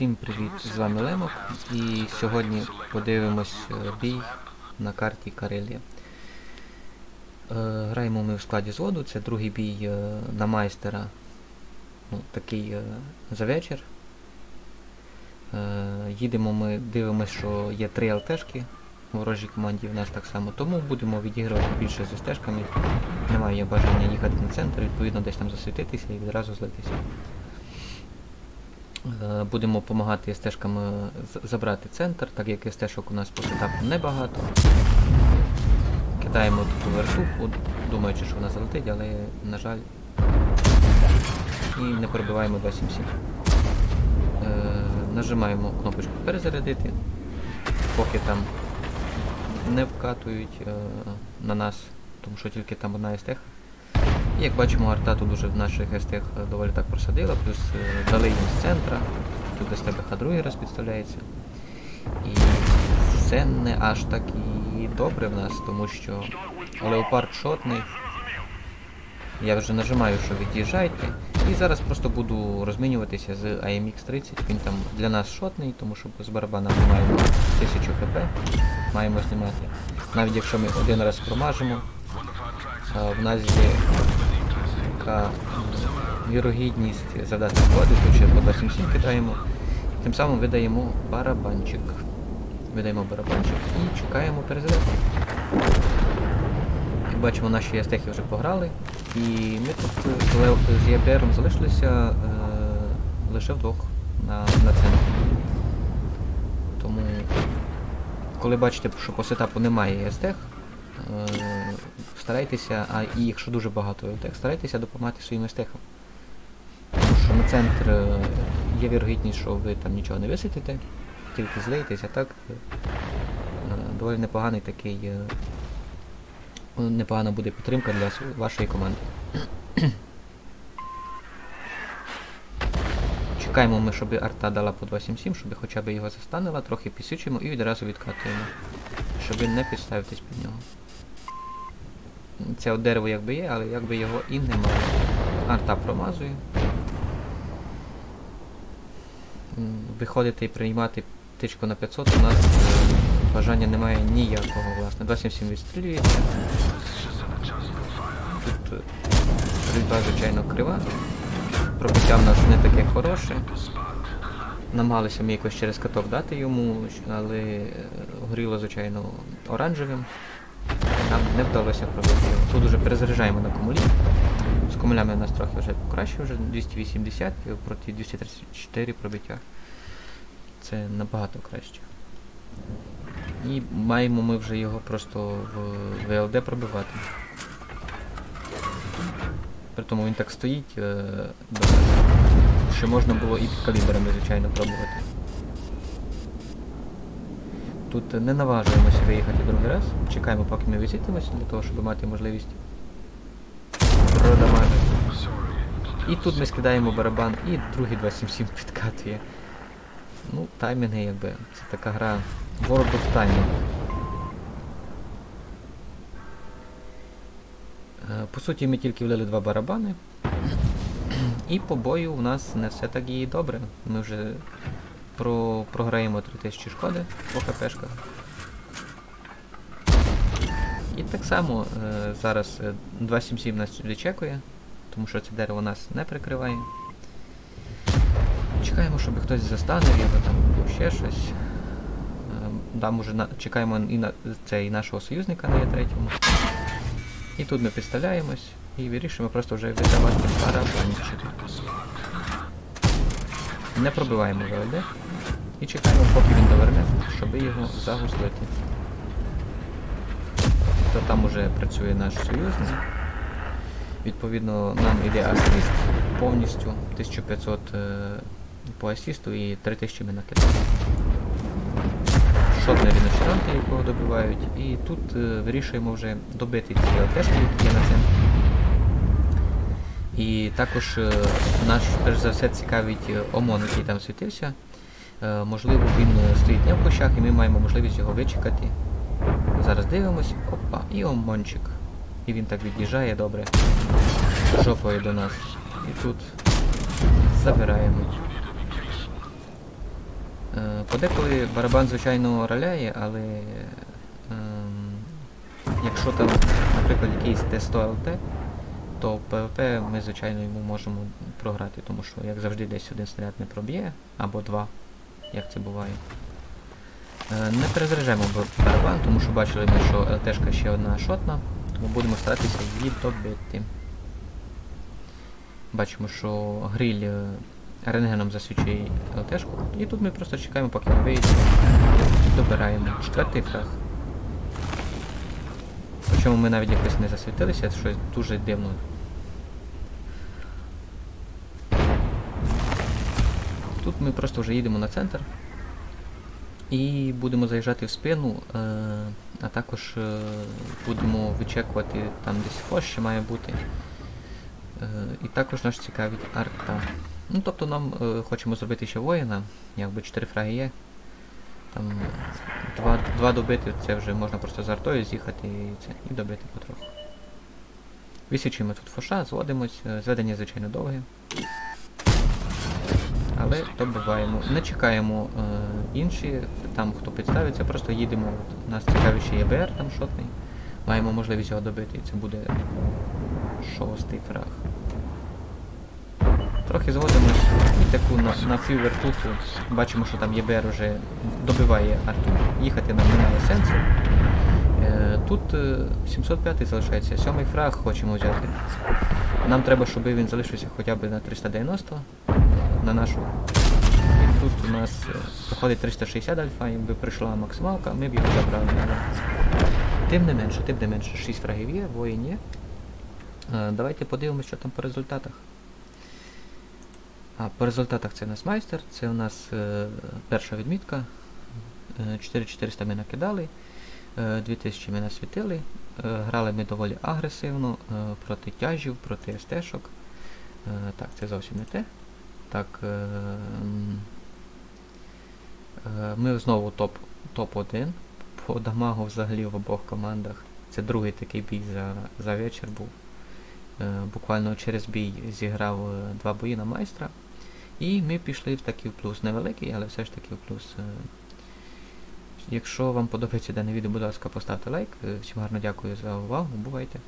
Всім привіт, з вами Лемок, і сьогодні подивимось е, бій на карті Карелія. Е, Граємо ми в складі зводу, це другий бій е, на майстера, ну, такий за вечір. Їдемо ми, дивимося, що є три ЛТшки в ворожій команді, в нас так само, тому будемо відігрувати більше з стежками. Немає бажання їхати на центр, відповідно десь там засвітитися і відразу злитися. Е, Будемо допомагати стежками забрати центр, так як стежок у нас по сетапу небагато. Кидаємо таку вертуху, думаючи, що вона залетить, але, на жаль, і не пробиваємо 277. Е, нажимаємо кнопочку перезарядити, поки там не вкатують е, на нас, тому що тільки там одна естех. Як бачимо, арта тут уже в наших естех доволі так просадила, плюс е, дали їм з центра, тут десь ТБХ другий раз підставляється. І це не аж так і добре в нас, тому що леопард шотний. Я вже нажимаю, що від'їжджайте. І зараз просто буду розмінюватися з AMX 30. Він там для нас шотний, тому що з барабана ми маємо 1000 хп, маємо знімати. Навіть якщо ми один раз промажемо, в нас є така вірогідність завдати шкоди, тут ще по 277 кидаємо. Тим самим видаємо барабанчик. Видаємо барабанчик і чекаємо перезарядку. Як бачимо, наші естехи вже пограли. І ми тут з ЄБРом залишилися е, лише вдвох на, на центрі. Тому, коли бачите, що по сетапу немає естех, е, старайтеся, а і якщо дуже багато естех, старайтеся допомагати своїм естехам. Тому що на центр е, є вірогідність, що ви там нічого не висвітите, тільки злиєтесь, а так е, доволі непоганий такий. е, непогана буде підтримка для вашої команди. Чекаємо ми, щоб арта дала по 277, щоб хоча б його застанила, трохи підсвічуємо і відразу відкатуємо, щоб не підставитись під нього. Це от дерево якби є, але якби його і немає. Арта промазує. Виходити і приймати тичку на 500 у нас е, бажання немає ніякого, власне. 277 відстрілюється. Тут е, стрільба, звичайно, крива. Пробиття в нас не таке хороше. Намагалися ми якось через каток дати йому, але е, горіло, звичайно, оранжевим. Не вдалося пробити. Тут уже перезаряджаємо на комулі. З комулями у нас трохи вже краще, вже 280 проти 234 пробиття. Це набагато краще. І маємо ми вже його просто в ВЛД пробивати. При тому він так стоїть, е, що можна було і під калібрами, звичайно, пробувати. Тут не наважуємося виїхати другий раз. Чекаємо, поки ми висітимося, для того, щоб мати можливість продамажити. І тут ми скидаємо барабан, і другий 277 підкатує. Ну, таймінги якби. Це така гра World of Timing. Е, По суті, ми тільки влили два барабани. І по бою у нас не все так і добре. Ми вже про, програємо 3000 шкоди по хпшках. І так само е, зараз е, 277 нас сюди чекує, тому що це дерево нас не прикриває. Чекаємо, щоб хтось застанив його там або ще щось. Е, Там уже на, чекаємо і на цей нашого союзника на Е3. І тут ми підставляємось і вирішуємо просто вже видавати барабанчик. Не пробиваємо ВЛД і чекаємо, поки він доверне, щоб його загуслити. То там уже працює наш союзник. Відповідно, нам йде асист повністю 1500 е, по асисту і 3000 ми накидаємо. Шотний ріночеранти, якого добивають, і тут е, вирішуємо вже добити ці ЛТшки, які є на центрі. І також е, наш, перш за все, цікавить ОМОН, який там світився. Е, можливо, він е, стоїть не в кущах, і ми маємо можливість його вичекати. Зараз дивимось, опа, і ОМОНчик. І він так від'їжджає добре. Жопою до нас. І тут забираємо. Подеколи барабан, звичайно, роляє, але ем, якщо там, наприклад, якийсь Т100 ЛТ, то в ПВП ми, звичайно, йому можемо програти, тому що, як завжди, десь один снаряд не проб'є, або два, як це буває. Е, Не перезаряджаємо барабан, тому що бачили ми, що ЛТшка ще одна шотна, тому будемо старатися її добити. Бачимо, що гриль е, рентгеном засвічує ЛТшку, і тут ми просто чекаємо, поки він вийде. Добираємо. Четвертий фраг. Причому ми навіть якось не засвітилися, щось дуже дивно. Тут ми просто вже їдемо на центр і будемо заїжджати в спину, е, а також е, будемо вичекувати там десь ще має бути. Е, і також нас цікавить арта. Ну тобто нам хочемо зробити ще воїна, якби 4 фраги є. Там два, два добити, це вже можна просто з артою з'їхати і, це, і добити потроху. Висічуємо тут фоша, зводимось, зведення звичайно довге. Але добиваємо. Не чекаємо е, інші, там хто підставиться, просто їдемо. От, нас цікавить ще ЄБР там шотний. Маємо можливість його добити, і це буде шостий фраг. Трохи зводимось і таку на, на пів вертуху. Бачимо, що там ЄБР вже добиває арту. Їхати нам немає сенсу. Е, тут е, 705 залишається. Сьомий фраг хочемо взяти. Нам треба, щоб він залишився хоча б на 390 на нашу. І тут у нас е, проходить 360 альфа, якби прийшла максималка, ми б його забрали. Тим не менше, тим не менше, 6 фрагів є, воїн є. Е, Давайте подивимося, що там по результатах. А, по результатах це у нас майстер, це у нас е, перша відмітка. Е, 4400 ми накидали, е, 2000 ми насвітили. Е, грали ми доволі агресивно е, проти тяжів, проти СТ-шок. Е, так, це зовсім не те. Так. Е, е, ми знову топ, топ-1 по дамагу взагалі в обох командах. Це другий такий бій за, за вечір був. Е, буквально через бій зіграв два бої на майстра. І ми пішли в такий в плюс. Невеликий, але все ж таки в плюс. Якщо вам подобається дане відео, будь ласка, поставте лайк. Всім гарно дякую за увагу. Бувайте!